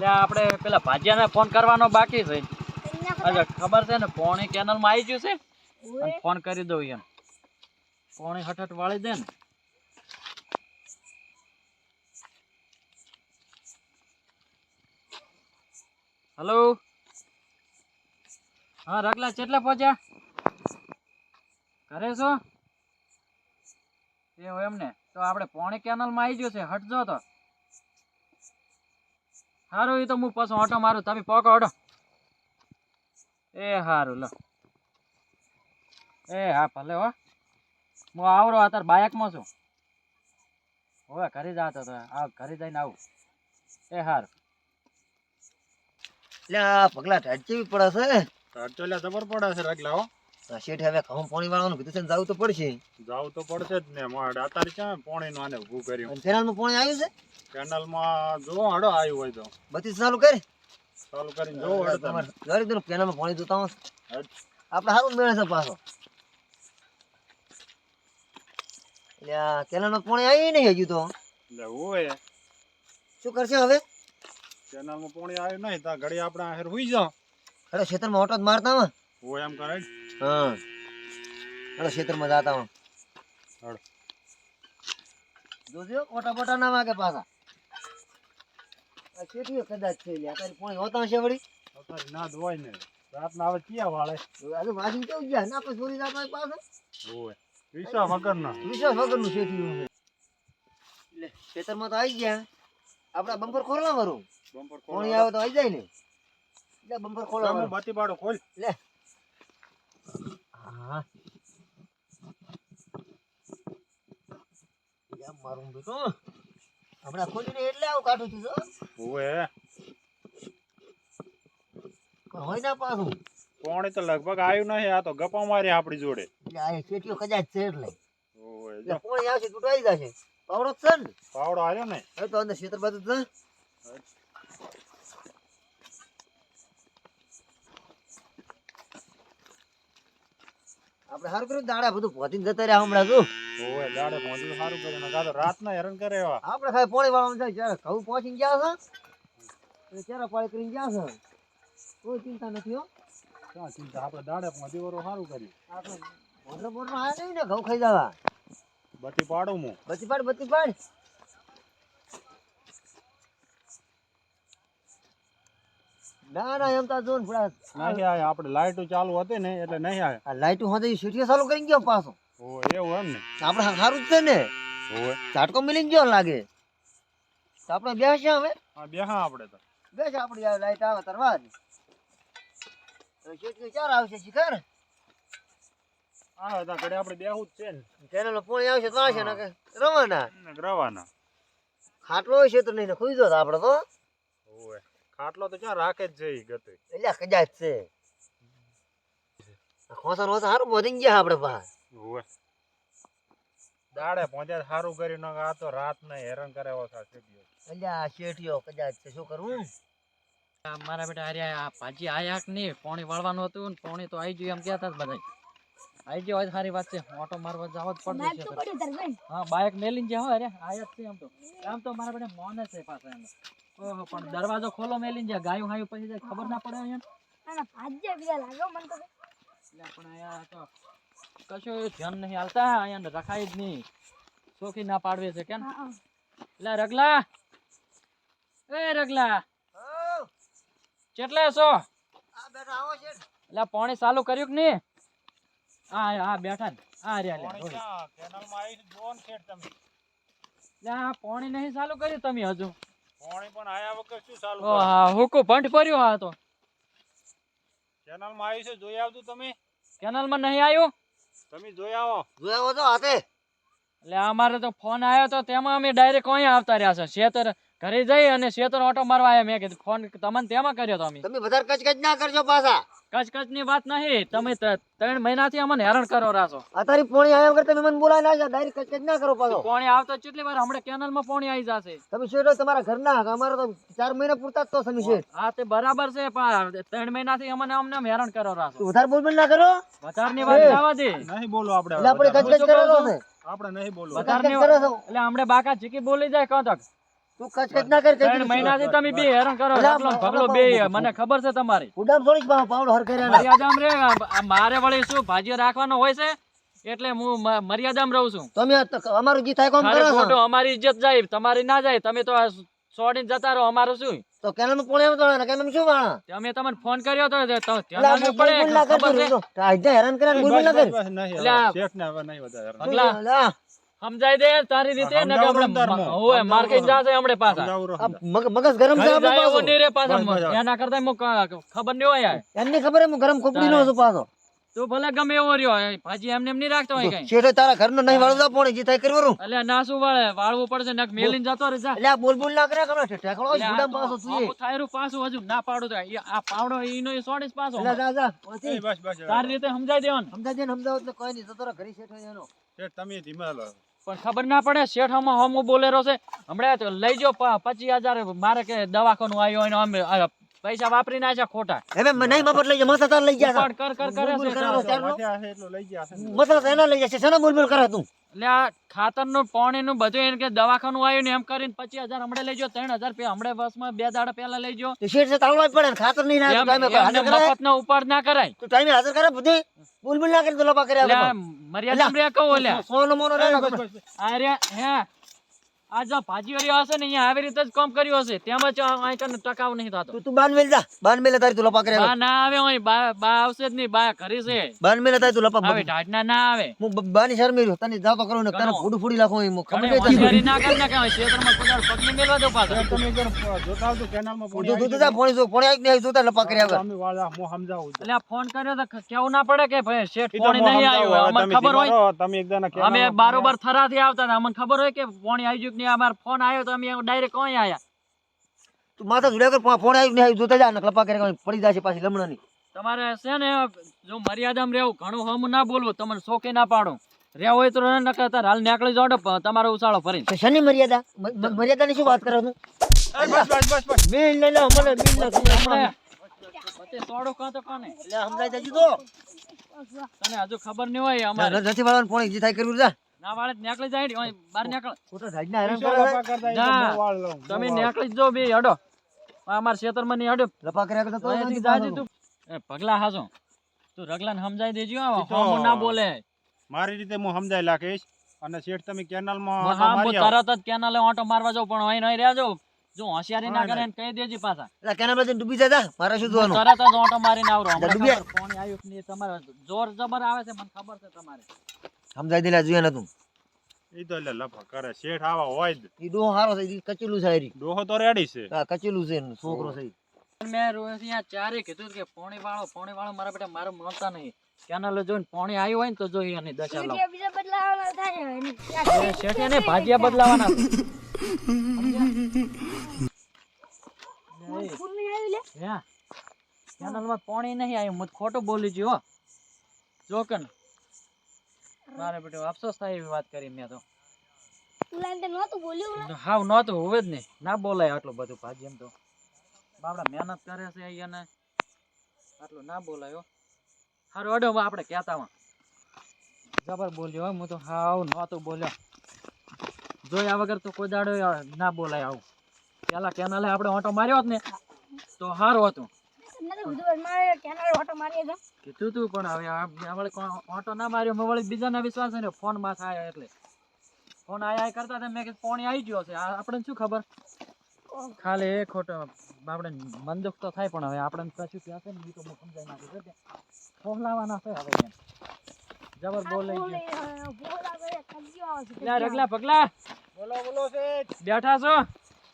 એટલે આપણે પેલા ભાજિયાને ફોન કરવાનો બાકી છે. અચ્છા ખબર છે ને પોણી કેનલમાં આવી ગયું છે? અને ફોન કરી દઉં એમ. પોણી હઠટ વાળી દે ને. હલો? હા રગલા કેટલા પહોંચ્યા? ઘરે છો? એવું એમ ને. તો આપણે પોણી કેનલમાં આવી ગયું છે હટજો તો. સારું એ તો હું પાછો ઓટો મારું. તમે પોકો ઓટો. એ સારું લો. એ હા ભલે હો. હું આવરો અત્યારે બાયકમાં છું. હવે ઘરે જતો તો આ ઘરે જઈને આવું. એ હારું. એટલે આ પગલા કેવી પડે છે. તો એટલે જબર પડે છે રગલા હો. શેઠ હવે ઘઉં પાણી વાળવાનું કીધું છે જવું તો પડશે. જવું તો પડશે જ ને. મારે અત્યારે ક્યાં પાણી નું આને ઊભું કર્યું. કેનાલ કેનાલમાં પાણી આવ્યું છે? કેનલમાં જો હડો આવ્યું હોય તો. બધી ચાલુ કરી. ચાલુ કરીને જો હડો તમે. તમારે ઘરે કેનાલમાં પાણી જોતા હોય આપણે સારું મેળે છે પાછો. એટલે આ કેનાલમાં પાણી આવ્યું નહીં હજુ તો. એટલે હોય. શું કરશે હવે? કેનલમાં પાણી આવ્યું નહીં તો ઘડી આપણે આહેર હુઈ જાઓ. અરે ખેતરમાં ઓટો જ મારતા હોય. એમ કરે હા. અને ખેતરમાં જાતા હું. જોજો ઓટા બોટા ના વાગે પાછા. આ શેઠીઓ કદાચ છે લ્યા તારી પાણી હોતા છે વળી? અત્યારે ના ધોવાય ને ને. રાતના આવે ક્યાં વાળે? આજે વાસી કેવું ગયા? ના પછી ચોરી જતા પાછા? હોય. વિશ્વા વગર ના વિશ્વાસ વગરનું છે. એટલે ખેતરમાં તો આવી ગયા. આપડા બમ્પર ખોલવા મારું બમ્પર પાણી આવે તો આવી જાય ને. એટલે બમ્પર ખોલવા ખોલ બત્તી પાડો ખોલ. લે હા યા મારું બેટો હમણાં ખોલીને એટલે આવું કાઢું છું જો. હોય ના પાછું. કોણે તો લગભગ આવ્યું નહીં આ તો ગપ્પા મારી આપણી જોડે. આ શેઠિયો કદાચ છે એટલે. એટલે જો. પાણી આવશે તૂટાઈ જશે. પાવડો છે ને? પાવડો આવ્યો ને તો અંદર ક્ષેત્ર બાજુ જ છે. આપણે સારું કર્યું દાડા બધું પહોંચી જતા રહ્યા હમણાં જો ઓય દાડે પહોંચ્યું સારું કર્યું નકા તો રાતના હેરાન કરે એવા. આપણે ખાલી પોળી વાળા જાય જ્યારે ઘઉં પહોંચીને ગયા છે ચેરા પાળી કરીને ગયા છે કોઈ ચિંતા નથી હો. ક્યાં ચિંતા? આપણે દાડે પહોંચી વરો સારું કર્યું. આપણે બોટલો બોટલો આવ્યા નહીં ને ઘઉં ખાઈ જવા. બત્તી પાડું હું. બત્તી પાડ બત્તી પાડ. ના ના એમ તો ને પેલા નહીં આયા આપણે લાઈટો ચાલુ હતી ને એટલે નહીં આયા. આ લાઈટો હોતે સીટીઓ ચાલુ કરી ગયો પાછો. ઓ એવું એમ ને? આપણે સારું જ છે ને. ઓય. ઝાટકો મિલી ગયો લાગે. તો આપણે બેસ્યા હવે. હા બેહા આપણે તો. બેસ આપણી આ લાઈટ આવે તરવા સીટીઓ ચાર આવશે શિખર? આ તો ઘડે આપણે બેહું જ છે ને. ચેનલ પોણી આવશે તો આવશે ને રવાના. રવાના. ખાટલો હોય છે તો નહીં ને ખુઈ જો આપણે તો. હોય ખાટલો તો ક્યાં રાખે જ છે ગતે. એટલે કદાચ છે. ખોસા ખોસા હારું પહોંચી ગયા આપણે પાસે દાડે પહોંચ્યા સારું કરી નકર આ તો રાત ને હેરાન કરે એવો થશે દિવસ એટલે શેઠિયો કદાચ છે. શું કરું? મારા બેટા અરે આ પાજી આયા કે નહીં? પાણી વાળવાનું હતું ને પાણી તો આવી ગયું એમ કહેતા બધા. આવી ગયો હોય સારી વાત છે. ઓટો મારવા જાવ જ પડશે. હા બાઇક મેલીને જાવ અરે આયા છે આમ તો. આમ તો મારા બેટા મોને છે પાછા એમ. ઓહો પણ દરવાજો ખોલો મેલીને જ્યાં ગાયું હાયું પછી જાય ખબર ના પડે અહીંયા. એટલે પણ અહીંયા તો કશું ધ્યાન નહીં હાલતા અહીંયા રખાય જ નહીં. ચોખી ના પાડવે છે કેમ? એટલે રગલા. એ રગલા. કેટલે છો? આ બેઠા આવો શેઠ એટલે પાણી ચાલુ કર્યું કે નહીં? હા હા બેઠા ને હા રે લે પાણી ક્યાં? કેનલમાં આવી જોવો ને શેઠ તમે. એટલે આ પાણી નહીં ચાલુ કર્યું તમે હજુ. પાણી પણ આયા વગર શું ચાલુ ઓ હા હુકુ ભંટ ભર્યો હા તો. કેનલમાં આવી છે? જોઈ આવતું તમે. કેનલમાં નહીં આવ્યો તમે જોઈ આવો. જોયા આવો તો હાથે. એટલે અમારે તો ફોન આવ્યો તો તેમાં અમે ડાયરેક્ટ અહીંયા આવતા રહ્યા છે. શેતર ઘરે જઈ અને શેતર ઓટો મારવા આવ્યા. મેં કીધું ફોન તમને તેમાં કર્યો તો અમે. તમે વધારે કચકચ ના કરજો પાછા. કચકચની વાત નહીં તમે ત્રણ મહિનાથી અમને હેરાન કરો રાસો અત્યારે પોણી આવ્યા વગર તમે મને બોલાવી ના ડાયરેક્ટ કચકચ ના કરો પાછો. પોણી આવતો કેટલી વાર હમણાં કેનલમાં પોણી આવી જશે. તમે શેઠ તમારા ઘરના અમારે તો ચાર મહિના પૂરતા જ તો સમી છે. હા તે બરાબર છે પણ ત્રણ મહિનાથી અમને અમને હેરણ હેરાન કરો રાસો વધારે બોલ બોલ ના કરો. વધારની વાત જવા દે. નહીં બોલો આપણે એટલે આપણે કચકચ કરો છો આપણે નહીં બોલો. છો. એટલે હમણે બાકા ચીકી બોલી જાય કહો તક તું કચ કચ ના કર ત્રણ મહિનાથી તમે બે હેરાન કરો અલા, રગલો ને ભગલો અલા, બે મને ખબર છે તમારી. ઉડામ થોડીક પાવડો હર કર્યા ના રે મારે વળી શું ભાજીઓ રાખવાનો હોય છે? એટલે હું મર્યાદામાં રહું છું. તમે અમારું જે થાય કોમ કરો છો. અમારી ઇજ્જત જાય તમારી ના જાય તમે તો છોડીને જતા રહો અમારું શું? તો કેનાલમાં પોણે આવતો ને શું વાણા અમે તમને ફોન કર્યો તો પડે ખબર છે? હેરાન કર્યા ના કર. એટલે નહીં વધારે સમજાય દે તારી રીતે ને આપણે ઓય માર્કેટ જાશે હમણે પાછા. રહો, મગજ ગરમ છે આપણે પાછો. રે પાછા. એના કરતા મો ખબર નહીં હોય એને ખબર હે ગરમ ખોપડી નો છું પાછો. તું ભલે ગમે એવો રહ્યો ભાજી એમને એમ નહીં રાખતો હોય કઈ. શેઠે તારા ઘરનો નહીં વાળવા પોણી જે થાય કરવાનું એટલે ના શું વાળે? વાળવું પડશે નક મેલીન જતો રે જા એટલે બોલ બોલ ના કરે કરો ઠેકડો તો પાછો આખું થાયરું પાછું હજુ ના પાડું તો. આ પાવડો ઈનો એ સોડીશ પાછો. એટલે જા જા પછી. બસ, બસ, તારી રીતે સમજાઈ દેવાનું. સમજાઈ ને સમજાવો એટલે કોઈ નહીં. જતો રહે ઘરે શેઠ એનો. શેઠ, તમે ધીમા હાલો. પણ ખબર ના પડે, શેઠ હમો હમ બોલેરો છે. હમણાં લઈ જાઓ પચીસ હજાર મારે કે દવાખાનું આવ્યો હોય અમે પૈસા વાપરી નાખ્યા ખોટા. હવે નહીં મફત લઈ જાય મસાલા લઈ ગયા કર કર કરે ગયા ને. એના લઈ જશે શેના બોલ બોલ કરે તું? એટલે આ ખાતરનું પાણીનું બધું એને કે દવાખાનું આવ્યું ને એમ કરીને પચીસ હજાર હમણાં લઈ જો ત્રણ હજાર રૂપિયા હમણાં બસમાં બે દાડા પેલા લઈ જો તો શેઠ તાળવા જ પડે ખાતર નહીં મફત ટાઈમે મફતનો ઉપાડ ના કરાય. તું ટાઈમે હાજર કરે બધી બોલ બોલ ના કરી તો લપા આ મર્યાદામાં કહું એટલે સોનો મોનો બસ, બસ, બસ. આ રે હે આ ભાજી ભાજીવાળીઓ હશે ને અહીંયા આવી રીતે જ કામ કર્યું હશે. તેમાં જ અહીં કને ટકાવ નહીં થતો. તું તું બાન મેલ જા. બાન મેલે તારી તું લપા કર્યા બા ના આવે ઓય બા બા આવશે જ નહીં. બા ઘરી છે. બાન મેલે તારી તું લપા આવે ઢાઢના ના આવે. હું બાની શરમી રહ્યો તને જાતો કરું ને તને ફૂડ ફૂડી નાખું હું ખબર તને. હોશિયારી ના કે ક્ષેત્રમાં કોઈ દાડો પગ મેલવા દો પાછો. તમે એકવાર જોતા આવજો, કેનાલમાં તું પાણી તું જા ફોન જો. ફોન આવી નહીં જોતા લપા કર્યા ગયું. અમે વાળા, હું સમજાવું છું. એટલે ફોન કર્યો તો કેવું ના પડે કે ભાઈ શેઠ હું નહીં આવ્યો? અમને ખબર હોય. તમે એક દાના અમે બારોબાર થરાથી આવતા હતા. અમને ખબર હોય કે ફોન આવી ગયું કે અમાર ફોન આવ્યો તો અમે ડાયરેક્ટ કોઈ આયા તું માથા જોડ્યા કર ફોન આવ્યો ને જોતા જા ને લપા કરે પડી જશે પાછી લમણાની. તમારે છે ને જો મર્યાદામાં રહેવું ઘણું હમ ના બોલવું તમને શોખે ના પાડો. રહેવું હોય તો નકર તાર હાલ નીકળી જાવ તમારો ઉછાળો ફરી શેની મર્યાદા? મ- મ- મર્યાદાની શું વાત કરો તું બસ, બસ, બસ, બસ. મિલ લઈ લે મને મિલ ના તું કાં તો કોને? એટલે સમજાઈ જજો તો. તને હજુ ખબર નહીં હોય અમારે. ન- નથી વાળવાનું ફોન જે થાય કર્યું જા. ના વાળે તો જાય ને, ઓય બહાર નીકળ. ખોટા સાઈડના હેરાન કરે. હું લઉં, તમે. નીકળી જો બે હડો. અમાર ખેતરમાં ની હડો. લપા કર્યા તો અહીંયાથી નથી જાજે તું. એ પગલા હાજો તું રગલાને સમજાઈ દેજો તો- ના બોલે. મારી રીતે હું સમજાઈ લાખીશ. અને શેઠ તમે કેનાલમાં હા હું તરત જ કેનાલે ઓટો મારવા જાઉં પણ અહીં નહીં રહેજો જો હોશિયારી ના હા, કરે કહી દેજે પાછા. એટલે કેનાલમાં ડૂબી જા જા. મારે શું જોવાનું તરત જ ઓટો મારીને આવરો. ખબર પાણી આવ્યું કે તમારે જોર જબર આવે છે મને ખબર છે તમારે. સમજાઈ દેલા જોઈએ ને તું ઈ તો એટલે લફા કરે શેઠ આવા હોય જ ઈ ડોહો હારો છે ઈ કચેલું છે હારી. ડોહો તો રેડી છે હા કચેલું છે એનું છોકરો છે મેં રોજ અહીંયા ચારે કીધું કે પોણી વાળો પોણી વાળો મારા બેટા મારો માનતા નહીં કેનાલે જોઈને પોણી આવ્યું હોય ને તો જો એની દશા લાવ બીજા બદલાવાના થાય ને. શેઠે ને ભાજીયા બદલાવાના કેનલમાં નહીં આવી લે. હે કેનાલમાં પાણી નહીં આવ્યું મત ખોટું બોલી. જો કે ને. મારે બેટો અફસોસ થાય એવી વાત કરી મેં તો. હાવ નહોતું હોવે જ નહીં. ના બોલાય આટલું બધું ભાજી એમ તો. બાપડા મહેનત કરે છે અહીંયા આટલું ના બોલાય હારું અડો આપણે કહેતામાં જબર બોલ્યો હો, હું તો હાવ નહોતું બોલ્યો. જોયા વગર તો કોઈ દાડો ના બોલાય આવું. પેલા કેનાલે આપણે ઓટો માર્યો હોત ને તો સારું હતું. તો કીધું મારે કેનાલ ઓટો. કીધું તું પણ હવે આ આ ઓટો ના માર્યો મેં વળી બીજાના વિશ્વાસ ને ફોનમાં થાય એટલે. ફોન આયા આયા કરતા મેં કે પોણી આવી ગયો છે. આ આપણને શું ખબર? ખાલી એ ખોટો આપણે મન દુઃખ તો થાય પણ હવે આપણે પાછું ક્યાં છે ને એ તો હું સમજાઈ નાખીશ એટલે ફોલાવાના છે હવે એમ જબર બોલે છે, લે રગલા પગલા. બોલો બોલો બેઠા છો?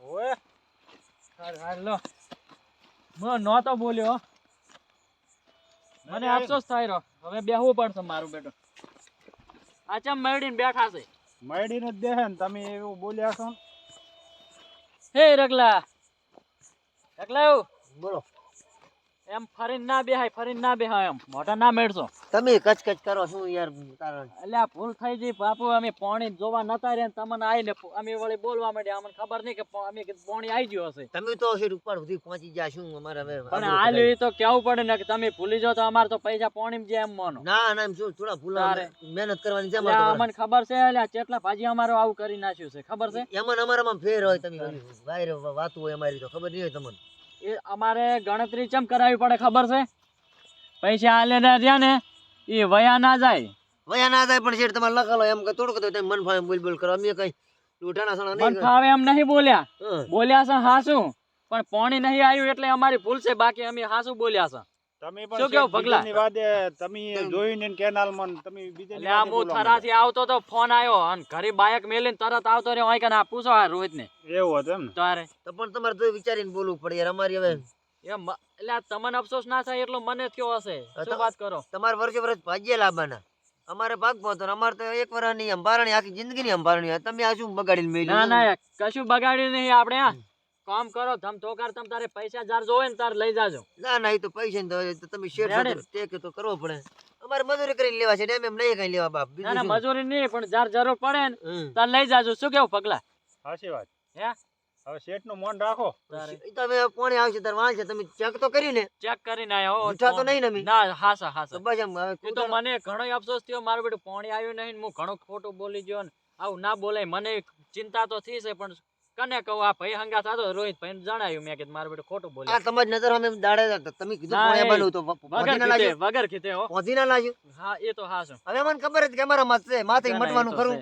ઓય. હાર હાર લો. હું નહોતો બોલ્યો. મને અફસોસ થાય રહ્યો. હવે બેહવું પડશે મારું બેટું. ચમ મળીને બેઠા છે મયડીને જ દેહે ને તમે એવું બોલ્યા છો. હે રગલા. રગલા એવું બોલો. એમ ફરીને ના બેહાય ફરીને ના બેહાય એમ. મોઢા ના મેળશો. તમે કચ કચ કરો શું યાર એટલે આ ભૂલ થઈ જઈ બાપુ અમે પાણી જોવા નતા રહ્યા તમને આવીને અમે વળી બોલવા માંડ્યા. અમને ખબર નહીં કે અમે પાણી આવી ગયું હશે. તમે તો હશે ઉપર સુધી પહોંચી ગયા શું અમારે હવે પણ હાલ્યું ઈ તો કેવું પડે ને કે તમે ભૂલી જાઓ તો અમારે તો પૈસા પાણી જે એમ માનો. ના ના એમ શું થોડા ભૂલા મહેનત કરવાની છે. અમને ખબર છે એટલે ચેટલા ભાજી અમારો આવું કરી નાખ્યું છે ખબર છે? એમાં અમારામાં ફેર હોય તમે બહાર વાતું હોય અમારી તો ખબર નહીં હોય તમને. એ અમારે ગણતરી ચમ કરાવી પડે ખબર છે? પૈસા આલે રહ્યા ને એ વયા ના જાય. વયા ના જાય પણ શેઠ તમારે લખાલો એમ કે થોડુંક તો મન ફાવે બોલ બોલ કરો. અમે કઈ લૂંટાણા સણા મન ફાવે એમ નહીં બોલ્યા. બોલ્યા છે હાસું પણ પાણી નહીં આવ્યું એટલે અમારી ભૂલ છે બાકી અમે હાસું બોલ્યા છે. તમે પણ કેવું પગલા? બીજાની વાદે તમે જોઈને ને કેનાલમાં તમે બીજાની એટલે આ વાદે થરાથી આવતો તો ફોન આવ્યો અને ઘરે બાઇક મેલીને તરત આવતો રહ્યો હોય કે ના પૂછો આ રોહિત ને એવું હતું એમ ને? તારે. તો પણ તમારે તો વિચારીને બોલવું પડે યાર અમારી હવે એ એટલે તમને અફસોસ ના થાય એટલો મને કયો હશે? શું વાત કરો? તમારે વર્ષે વર્ષ ભાગ્ય લાવવાના અમારે ભાગ પહોંચો અમારે તો એક વર્ષની અંભારણી આખી જિંદગીની અંબારણી હોય. તમે આ શું બગાડીને મેલી ના ના કશું બગાડ્યું નહીં આપણે આ કામ કરો તમ તોકાર તમ તારે પૈસા જાર જોવે ને તાર લઈ જાજો. ના ના એ તો પૈસા ને તો- તો તમે શેર. ટેક તો કરવો પડે. અમારે મજૂરી કરીને લેવા છે ને એમ એમ નહીં કઈ લેવા બાપ. ના ના મજૂરી નહીં પણ જાર જરૂર પડે ને તાર લઈ જાજો. શું કેવું પગલા? સાચી વાત. હે? હવે શેઠનું મોન રાખો. તમે પોણે આવશે તાર વાંચે તમે ચેક તો કરીને ને. ચેક કરીને આયો ઉઠા તો. નહીં નમી? ના હાસા હાસા. બસ એમ હવે તો મને ઘણો અફસોસ થયો મારું બેટું પાણી આવ્યું નહીં હું ઘણો ખોટું બોલી ગયો ને. આવું ના બોલાય મને ચિંતા તો થઈ છે પણ કને કહું આ ભાઈ હંગા થતો રોહિત ભાઈ જણાયું મેં કીધું મારું બેટું ખોટું આ તમારી નજર અમે દાડે. તમે કીધું કોણે પોણે તો વગર કીધે વગર કીધે હો. પહોંચી ના લાગ્યું. હા એ તો હાસું હવે મને ખબર હતી કે અમારા માં છે માથે મટવાનું ખરું.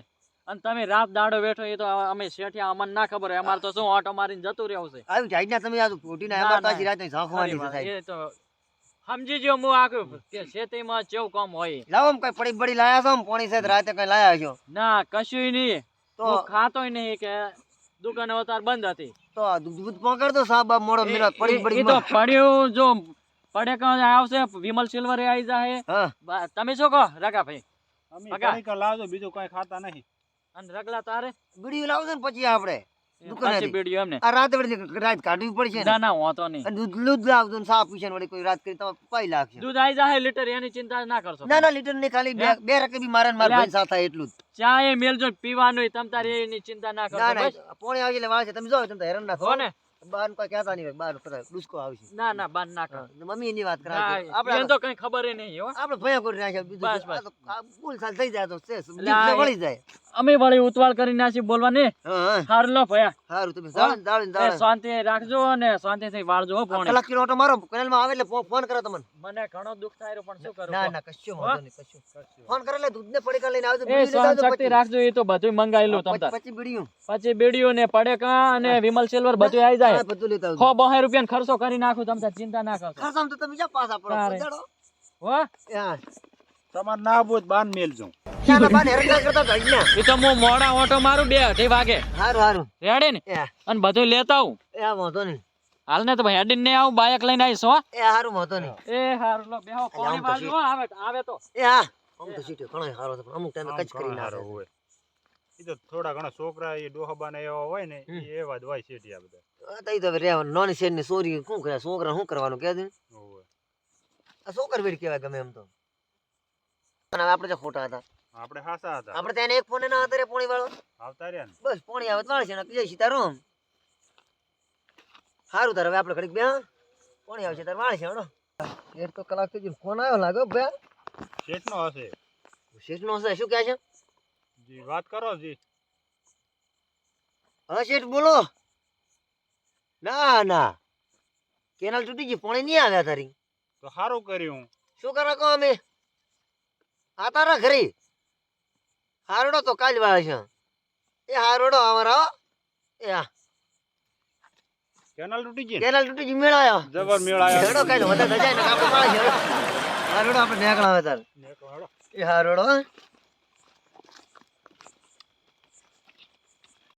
અને તમે રાત દાડો બેઠો એ તો અમે શેઠિયા અમને ના ખબર હોય. અમારે તો શું ઓટો મારીને જતું રહેવું છે. આવ્યું જાય ને તમે આ ફૂટી ના અમારે પાછી. રાતે ઝાંખવાની છે સાહેબ. એ તો સમજી જો હું આખું કે શેતીમાં કેવું કામ હોય. લાવો કઈ પડી બડી લાયા છો પોણી સાહેબ રાતે કઈ લાયા છો? ના કશું નહીં. તો હું ખાતોય નહીં કે દુકાન અવતાર બંધ હતી. તો દૂધ પકડ દો સાહેબ મોડો મિલો પડી પડી તો પડ્યું જો પડે કાં આવશે વિમલ સિલ્વર આવી જાય તમે શું કહો રગા ભાઈ અમે લાવજો બીજું કઈ ખાતા નહીં. અને રગલા તારે? બીડી લાવજો ને પછી આપણે. દુકાનેથી. પાછી બીડીઓ એમને. આ રાત વળી રાત કાઢવી પડશે ના. ને ના હોતો નહીં. દૂધ દૂધ લાવજો ને સાફ પીશે ને કોઈ રાત કરી તમે પાઈ લાગશે દૂધ આવી જાય લીટર એની ચિંતા ના કરશો ના ના લીટરની ખાલી બે બે રકબી મારે મારા એટલે ભાઈ સાથે એટલું જ. ચા એ મેલજો પીવાનું તમ તારે એની ચિંતા ના કરશો ના ના બસ. પોણી આવશે એટલે વાળશે તમે જો તમે હેરાન ના થો. ને બહાર કોઈ કહેતા નહીં બાર પેલા આવશે ના ના બાર ના કરો. મમ્મી એની વાત કરાવે ના, આપણે તો કઈ ખબર નહીં હો. આપણે ભયા કરી નાખ્યા બીજું બસ, ભૂલ સાલ થઈ જાય તો વળી જાય. અમે વળી ઉતવાળ કરી નાસી બોલવા ને હા હા. હાર લો ભયા. તમે ને, ને. શાંતિ રાખજો અને શાંતિથી વાળજો ફોન કલાક કિલો ઓટો મારો કેનાલમાં આવે એટલે ફોન કરો તમને. મને ઘણો દુઃખ થાય રહ્યો પણ શું કરું? ના ના કશું વાંધો નહીં કશું. ફોન કરે એટલે દૂધને પડીકા લઈને આવજો એ આવજો શક્તિ પછી. રાખજો એ તો બધું મંગાયેલું તમ પછી બીડીયું. પછી બીડીઓ ને પડેકા અને વિમલ સિલ્વર બધું આવી જાય. હા, બધું લેતા આવજો. ખો બહે રૂપિયા ખર્ચો કરી નાખું તમને ચિંતા ના કરશો. ખર્ચામાં તો તમે જા પાછા પડો તારે. હો? હા. તમારે ના બોજ બાન મેલજો. ના, ના, ના ના. એ તો હું મોડા ઓટો મારું બે અઢી વાગે. હારું હારું. રેડી ને? અને બધું લેતા આવું. એ હા, નહીં. હાલ ને તો ભાઈ હેડીને ને આવું બાઇક લઈને આવીશ હો. એ હારું વાંધો નહીં. એ હારું લો બેહો પાણી બાજુ હો, આવે આવે તો. એ હા. અમુક તો સીટીઓ ઘણો હારો છે અમુક ટાઈમે કચ કરી નાખે. હોય. એ તો થોડા ઘણા છોકરા એ ડોહાબા ને એવા હોય ને. એ એવા જ હોય શેઠિયા બધા. તો રહેવાનું. સોરી શું કરે છોકરા શું કરવાનું કે દે આ છોકર વેડ કેવાય ગમે એમ તો. આપડે હવે આપણે તો ખોટા હતા. આપણે હાસા હતા. આપણે ત્યાં એક ફોન ના અત્યારે પોણી વાળો આવતા રહ્યા ને. બસ પોણી આવે વાળ છે ને જય સીતારામ સારું તાર હવે આપણે ઘડીક બે પોણી આવશે તાર વાળશે હડો એક તો કલાક થઈ ગયો ફોન આવ્યો લાગો બે. શેઠ નો હશે. શેઠ નો હશે શું કહે છે? જી વાત કરો જી. હા શેઠ બોલો. ના ના. કેનાલ તૂટી ગઈ પોણી નહીં આવ્યા તારી. તો સારું કર્યું. શું કરો કહો અમે? આ તારા ઘરે. હારોડો તો કાલ વાળે છે એ હારોડો અમારો હો. એ હા કેનાલ તૂટી ગઈ? કેનાલ તૂટી ગઈ મેળાયો જબર મેળ આવ્યો હેડો કાલ વધારે થજાય ને આપણે પાડે હારોડો આપણે નેકળા આવે તાર નેકળો એ હારોડો.